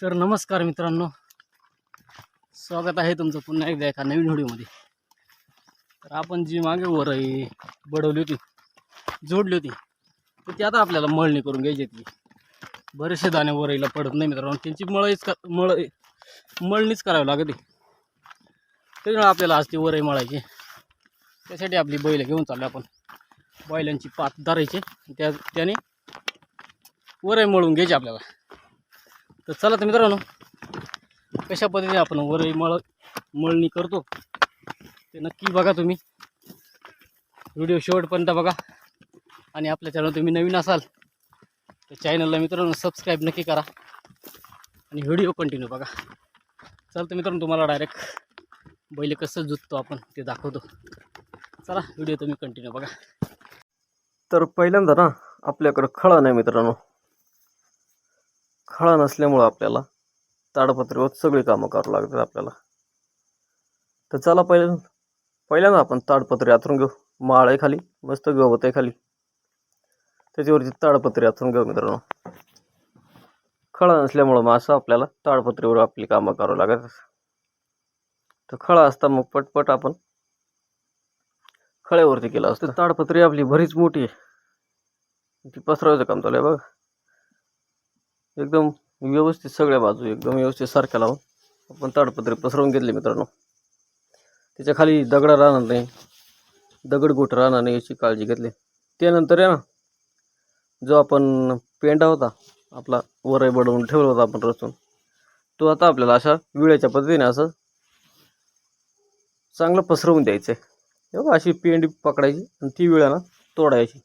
तर नमस्कार मित्रांनो. स्वागत आहे तुमचं पुन्हा एकदा एका नवीन व्हिडिओमध्ये. तर आपण जी मागे वरई बडवली होती जोडली होती तर ती आता आपल्याला मळणी करून घ्यायची ती. बरेचसे दाणे वरईला पडत नाही मित्रांनो. त्यांची मळईच क मळ मळणीच करावी लागते. त्याच्यामुळे आपल्याला आज ती वरई मळायची त्यासाठी आपली बैल घेऊन चाललो आपण. बैलांची पात धरायची त्या त्याने वरई मळून घ्यायची आपल्याला. तर चला तर मित्रांनो कशा पद्धतीने आपण वरळी मळ मळणी करतो ते नक्की बघा तुम्ही. व्हिडिओ शेवटपर्यंत बघा. आणि आपल्या चॅनल तुम्ही नवीन असाल तर चॅनलला मित्रांनो सबस्क्राईब नक्की करा. आणि व्हिडिओ कंटिन्यू बघा. चालतं मित्रांनो तुम्हाला डायरेक्ट बैल कसं जुततो आपण ते दाखवतो. चला व्हिडिओ तुम्ही कंटिन्यू बघा. तर पहिल्यांदा ना आपल्याकडं खळा नाही मित्रांनो. खळा नसल्यामुळं आपल्याला ताडपत्रीवर सगळी कामं करावं लागतात आपल्याला. तर चला पहिल्या पहिल्यांदा आपण ताडपत्री आथरून घेऊ. माळ आहे खाली मस्त गवत आहे खाली. त्याच्यावरती ताडपत्री आथरून घेऊ मित्रांनो. खळा नसल्यामुळं मग असं आपल्याला ताडपत्रीवर आपली कामं करावं लागतात. तर खळा असता मग पटपट आपण खळ्यावरती केलं असतं. ताडपत्री आपली बरीच मोठी आहे. ती पसरवायचं काम चालू आहे बघा. एकदम व्यवस्थित सगळ्या बाजू एकदम व्यवस्थित सारख्या लावून आपण ताडपत्री पसरवून घेतले मित्रांनो. त्याच्याखाली दगडा राहणार नाही. दगड गोठ राहणार नाही याची काळजी घेतली. त्यानंतर आहे ना जो आपण पेंडा होता आपला वरही बडवून ठेवला होता आपण रचून तो आता आपल्याला अशा विळ्याच्या पद्धतीने असं चांगलं पसरवून द्यायचं आहे बघा अशी पेंडी पकडायची आणि ती विळ्यानं तोडायची.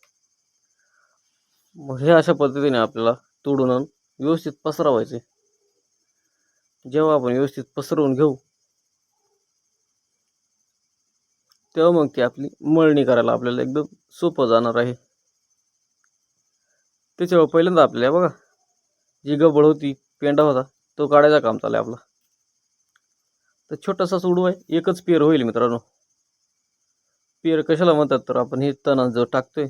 मग हे अशा पद्धतीने आपल्याला तोडून आणून व्यवस्थित पसरवायचे. जेव्हा आपण व्यवस्थित पसरवून घेऊ तेव्हा मग ती आपली मळणी करायला आपल्याला एकदम सोपं जाणार आहे. त्याच्यावर पहिल्यांदा आपल्याला बघा जी गबळ होती पेंडा होता तो काढायचा काम चालू आहे आपला. तर छोटासा सोडू आहे एकच पेर होईल मित्रांनो. पेर कशाला म्हणतात तर आपण हे तणा जो टाकतोय.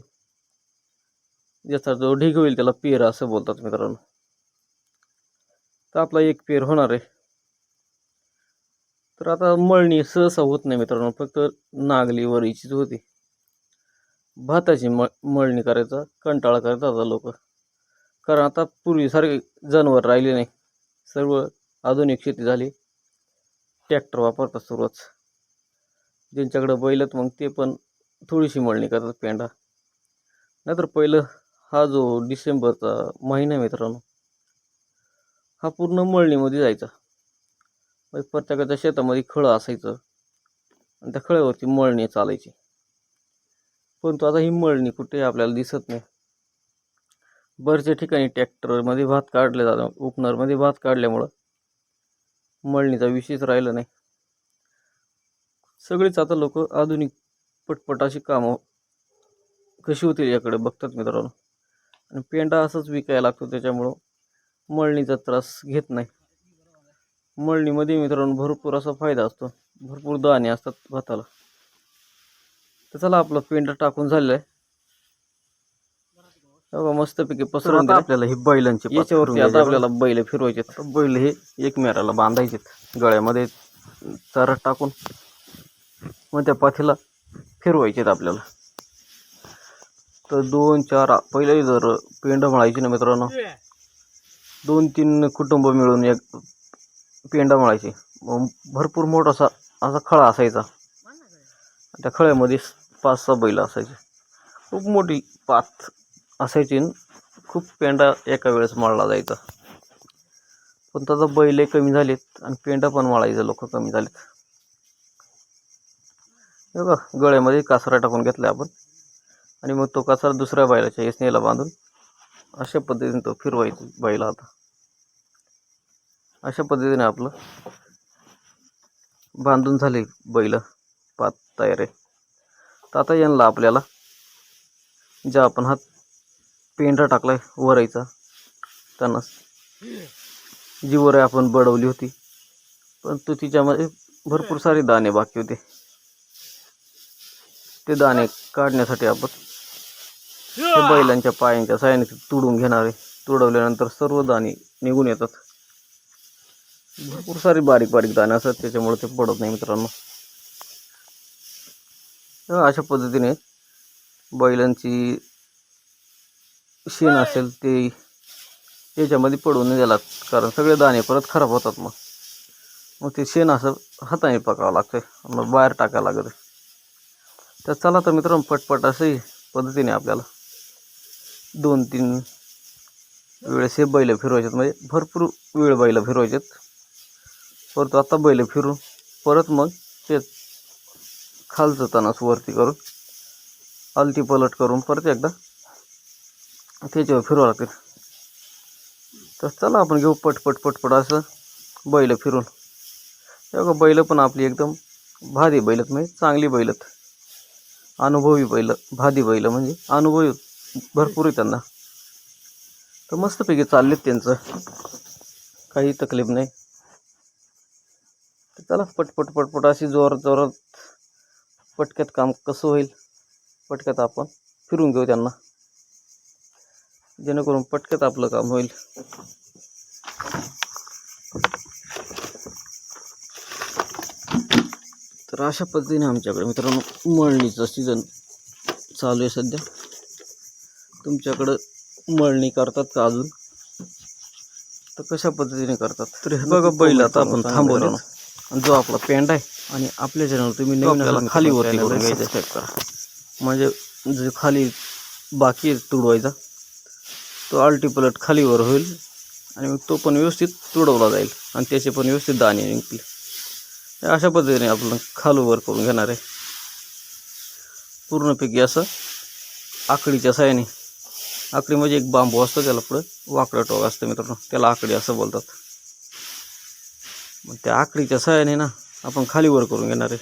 ज्याचा जो ढीग होईल त्याला पेर असं बोलतात मित्रांनो. तर आपला एक पेर होणार आहे. तर आता मळणी सहसा होत नाही मित्रांनो फक्त नागली वरीचीच होती. भाताची म मळणी करायचा कंटाळा करतात आता लोक. कारण आता पूर्वीसारखे जनावर राहिले नाही. सर्व आधुनिक शेती झाली. ट्रॅक्टर वापरतात सर्वच ज्यांच्याकडं बैल आहेत मग ते पण थोडीशी मळणी करतात पेंडा नाहीतर पहिलं हा जो डिसेंबरचा महिना मित्रांनो हा पूर्ण मळणीमध्ये जायचा. म्हणजे प्रत्येकाच्या शेतामध्ये खळं असायचं. आणि त्या खळ्यावरती मळणी चालायची. परंतु आता ही मळणी कुठे आपल्याला दिसत नाही. बरेचशा ठिकाणी ट्रॅक्टरमध्ये भात काढले जातं उपनरमध्ये भात काढल्यामुळं मळणीचा विषयच राहिला नाही. सगळेच आता लोक आधुनिक पटपट अशी कामं कशी होतील याकडे बघतात मित्रांनो. आणि पेंडा असंच विकायला लागतो त्याच्यामुळं मळणीचा त्रास घेत नाही. मळणीमध्ये मित्रांनो भरपूर असा फायदा असतो. भरपूर दाणे असतात भाताला. तर चला आपलं पेंडा टाकून झालेलं आहे बघा मस्तपैकी पसरवून आता आपल्याला ही बैलांची याच्यावरती आता आपल्याला बैल फिरवायचे बैल हे एकमेराला बांधायचे गळ्यामध्ये चारा टाकून मग त्या पाथीला फिरवायचे आपल्याला. तर दोन चार. पहिले जर पेंड मळायची ना मित्रांनो दोन तीन कुटुंब मिळून एक पेंडा मळायचे. मग भरपूर मोठा असा असा खळा असायचा. त्या खळ्यामध्ये पाच सहा बैल असायचे. खूप मोठी पात असायची खूप पेंडा एका वेळेस मळला जायचा. पण त्याचा बैल कमी झालेत आणि पेंडा पण मळायचे लोक कमी झालेत. हे बघा गळ्यामध्ये कासरा टाकून घेतला आपण. आणि मग तो कासरा दुसऱ्या बैलाच्या येसनेला बांधून अशा पद्धतीने तो फिरवायचा बैला आता. अशा पद्धतीने आपलं बांधून झाले बैल. पात तयार आहे. तर आता यांना आपल्याला ज्या आपण हा पेंढा टाकलाय वरायचा त्यांना जी वराई आपण बडवली होती पण तो तिच्यामध्ये भरपूर सारे दाणे बाकी होते. ते दाणे काढण्यासाठी आपण बैलांच्या पायांच्या साहाय्याने तुडून घेणार आहे. तुडवल्यानंतर सर्व दाणे निघून येतात. भरपूर सारे बारीक बारीक दाणे असतात त्याच्यामुळे ते पडत नाही मित्रांनो. अशा पद्धतीने बैलांची शेण असेल ते याच्यामध्ये पडून नाही द्यायला कारण सगळे दाणे परत खराब होतात मग. मग ते शेण असं हाताने पकावं लागतं मग बाहेर टाकावं लागतं तर चला तर मित्रांनो पटपट असंही पद्धतीने आपल्याला दोन तीन वेळेस हे बैल फिरवायचेत म्हणजे भरपूर वेळ बैल फिरवायचेत. परत आता बैल फिरून परत मग ते खालचं तणास वरती करून आलटी पलट करून परत एकदा त्याच्यावर फिरवा लागते तर चला आपण घेऊ पटपट पटपट असं बैल फिरून. हे बघा बैल पण आपली एकदम भादी बैलत म्हणजे चांगली बैलत. अनुभवी बैल भादी बैल म्हणजे अनुभवी भरपूर आहे त्यांना. तर मस्तपैकी चाललेत त्यांचं. काही तकलीफ नाही. तर चला पटपट पटपट अशी जोरात जोरात पटक्यात काम कसं होईल पटक्यात आपण फिरून घेऊ त्यांना. जेणेकरून पटक्यात आपलं काम होईल. तर अशा पद्धतीने आमच्याकडे मित्रांनो मळणीचं सीझन चालू आहे सध्या. तुमच्याकडं मळणी करतात का अजून? तर कशा पद्धतीने करतात? तर हे बघा बैल आता आपण थांबवले जो आपला पेंड आहे आणि आपल्या चॅनल तुम्ही नवीन खाली वरती करून घ्यायचं करा. म्हणजे जे खाली बाकी तुडवायचा तो आलटी पलट खालीवर होईल आणि मग तो पण व्यवस्थित तुडवला जाईल आणि त्याचे पण व्यवस्थित दाणे निघतील. अशा पद्धतीने आपण खालूवर करून घेणार आहे. पूर्णपैकी असं आकडीच्या साह्याने आकडी म्हणजे एक बांबू असतो त्याला पुढं वाकडं टोक असतं मित्रांनो त्याला आकडी असं बोलतात. मग त्या आकडीच्या सहाय्याने ना आपण खालीवर करून घेणार आहे.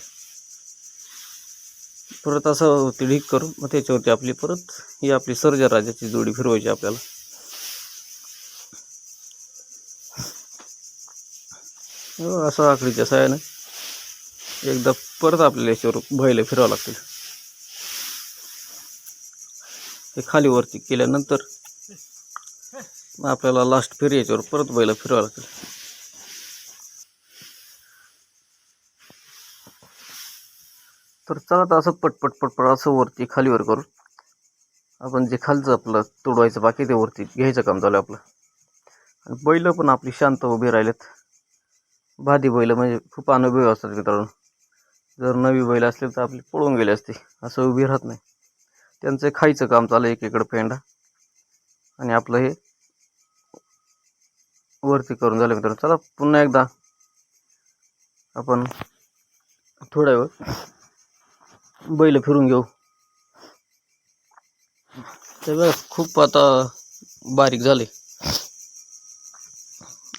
परत असं ते ढीक करून मग त्याच्यावरती आपली परत ही आपली सर्जा राजाची जोडी फिरवायची आपल्याला. हो, असं आकडीच्या सहाय्यानं एकदा परत आपल्याला याच्यावर बैल फिरावं लागतील. ते खाली वरती केल्यानंतर आपल्याला लास्ट फेरी याच्यावर परत बैला फिरावं लागतील. तर चला तर असं पटपट पटपट असं वरती खालीवर करून आपण जे खालचं आपलं तोडवायचं बाकी ते वरती घ्यायचं काम चालू आपलं. आणि बैलं पण आपली शांत उभी राहिलेत. भादी बैल म्हणजे खूप अनुभवी असतात मित्रांनो. जर नवी बैल असले तर आपली पळून गेले असते असं उभी राहत नाही. त्यांचं खायचं काम चालू आहे एकीकडं पेंडा आणि आपलं हे वरती करून झालं मित्रांनो. चला पुन्हा एकदा आपण थोड्या वेळ बैल फिरून घेऊ. ते बघा खूप आता बारीक झाले.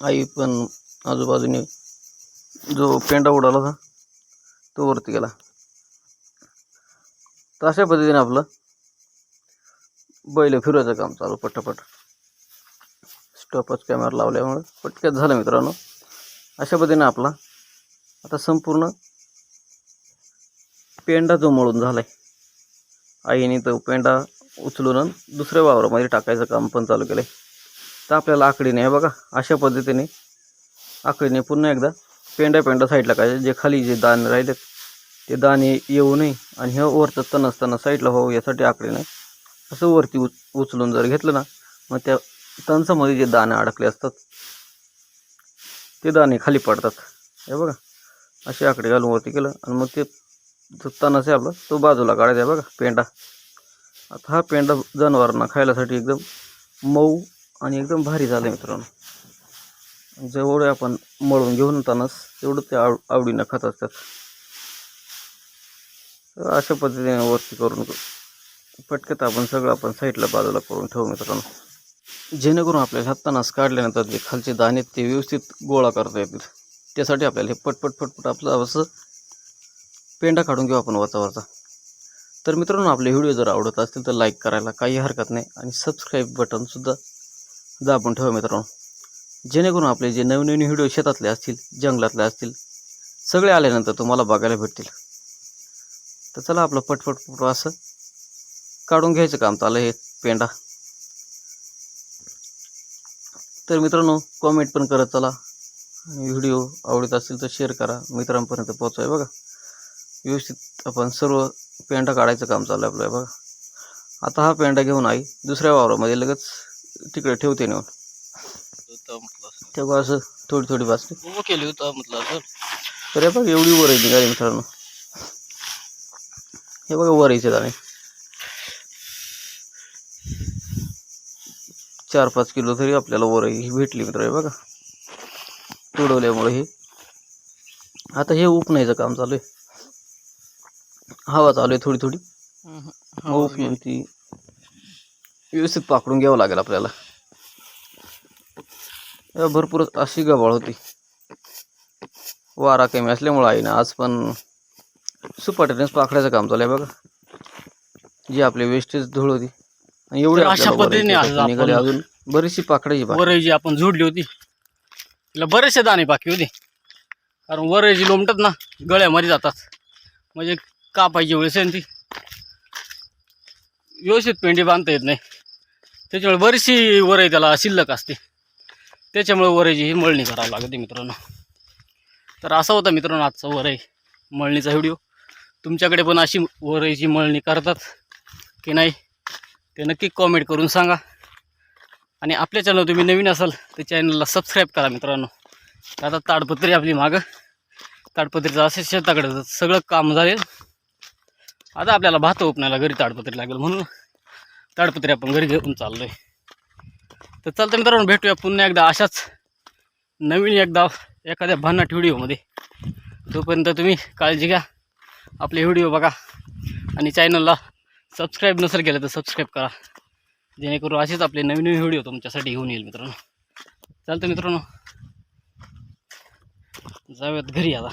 आई पण आजूबाजूने जो पेंडा उडाला होता तो वरती गेला. तर अशा पद्धतीने आपलं बैल फिरवायचं काम चालू पटापट. स्टॉपच कॅमेरा लावल्यामुळे पटक्यात झालं मित्रांनो. अशा पद्धतीने आपला आता संपूर्ण पेंडा जो मळून झाला आहे आईने तो पेंडा उचलून आणि दुसऱ्या वावरामध्ये टाकायचं काम पण चालू केलं आहे तर आपल्याला आकडीने आहे बघा. अशा पद्धतीने आकडीने पुन्हा एकदा पेंडा पेंडा साईडला काय जे खाली जे दाणे राहिलेत ते दाणे येऊ नये आणि हे वरचं तण असताना साईडला हो यासाठी आकडीने असं वरती उच उचलून जर घेतलं ना मग त्या तणसामध्ये जे दाणे अडकले असतात ते दाणे खाली पडतात. हे बघा. असे आकडे घालून वरती केलं आणि मग ते जो तणस आहे आपला तो बाजूला काढायचा आहे बघा पेंडा आता हा पेंडा जनावरांना खायलासाठी एकदम मऊ आणि एकदम भारी झालं मित्रांनो. जेवढे आपण मळून घेऊन तणास तेवढं ते आव आवडीनं खात असतात. तर अशा पद्धतीने वरती करून पटकत आपण सगळं आपण साईडला बाजूला करून ठेवू मित्रांनो. जेणेकरून आपल्याला हा तणास काढल्यानंतर जे खालचे दाणे ते व्यवस्थित गोळा करता येतील. त्यासाठी आपल्याला हे पटपट पटपट आपलं असं पेंडा काढून घेऊ आपण वरचा तर मित्रांनो आपले व्हिडिओ जर आवडत असतील तर लाईक करायला काही हरकत नाही आणि सबस्क्राईब बटनसुद्धा दाबून ठेवा मित्रांनो. जेणेकरून आपले जे नवीन नवीन व्हिडिओ शेतातले असतील जंगलातले असतील सगळे आल्यानंतर तुम्हाला बघायला भेटतील. तर चला आपलं पटपट पट असं काढून घ्यायचं काम चाललं हे पेंडा. तर मित्रांनो कॉमेंट पण करत चला. आणि व्हिडिओ आवडत असतील तर शेअर करा. मित्रांपर्यंत पोहोचवाय बघा. व्यवस्थित आपण सर्व पेंडा काढायचं काम चालू आहे आपलं बघा. आता हा पेंडा घेऊन आई दुसऱ्या वावरामध्ये लगेच तिकडे ठेवते नेऊन. तेव्हा असं थोडी थोडी उभं केली होतं म्हटलं असं तर हे बघा एवढी वर आहे निघाली मित्रांनो. हे बघा वर यायचे दाणे चार पाच किलो तरी आपल्याला वर ही भेटली मित्र बघा. तुडवल्यामुळे हे. आता हे उपणायचं काम चालू आहे. हवा चालू आहे थोडी थोडी. उपणून ती व्यवस्थित पाकडून घ्यावं लागेल आपल्याला. भरपूर अशी गबाळ होती. वारा कमी असल्यामुळं आहे ना आज पण सुपाट्यानेच पाखडायचं काम चालू आहे बघा. जी आपली वेस्टेज धूळ होती. आणि एवढी अशा पद्धतीने. निघाली अजून. बरीचशी वरई जी आपण जोडली होती तिला बरेचसे दाणे बाकी होते. कारण वरई जी लोमटत ना गळ्यामध्ये जातात. म्हणजे कापायची वेळेस आहे ती. व्यवस्थित पेंडी बांधता येत नाही. त्याच्यामुळे बरीचशी वरई त्याला शिल्लक असते. त्याच्यामुळे वरईची ही मळणी करावी लागते मित्रांनो. तर असा होता मित्रांनो आजचा वरई मळणीचा व्हिडिओ. तुमच्याकडे पण अशी वरईची मळणी करतात की नाही ते नक्की कॉमेंट करून सांगा. आणि आपल्या चॅनल तुम्ही नवीन असाल तर चॅनलला सबस्क्राईब करा मित्रांनो. आता ताडपत्री आपली मागं. ताडपत्रीचं असे शेताकडे सगळं काम झाले आता आपल्याला भात उपण्याला घरी ताडपत्री लागेल म्हणून ताडपत्री आपण घरी घेऊन चाललो आहे तर चालतं मित्रांनो भेटूया पुन्हा एकदा अशाच नवीन एकदा एखाद्या भन्नाट व्हिडिओमध्ये. तोपर्यंत तुम्ही काळजी घ्या आपले व्हिडिओ बघा आणि चॅनलला सबस्क्राईब नसेल केलं तर सबस्क्राईब करा. जेणेकरून असेच आपले नवीन नवीन व्हिडिओ तुमच्यासाठी घेऊन येईल मित्रांनो. चालतं मित्रांनो जाऊयात घरी आता.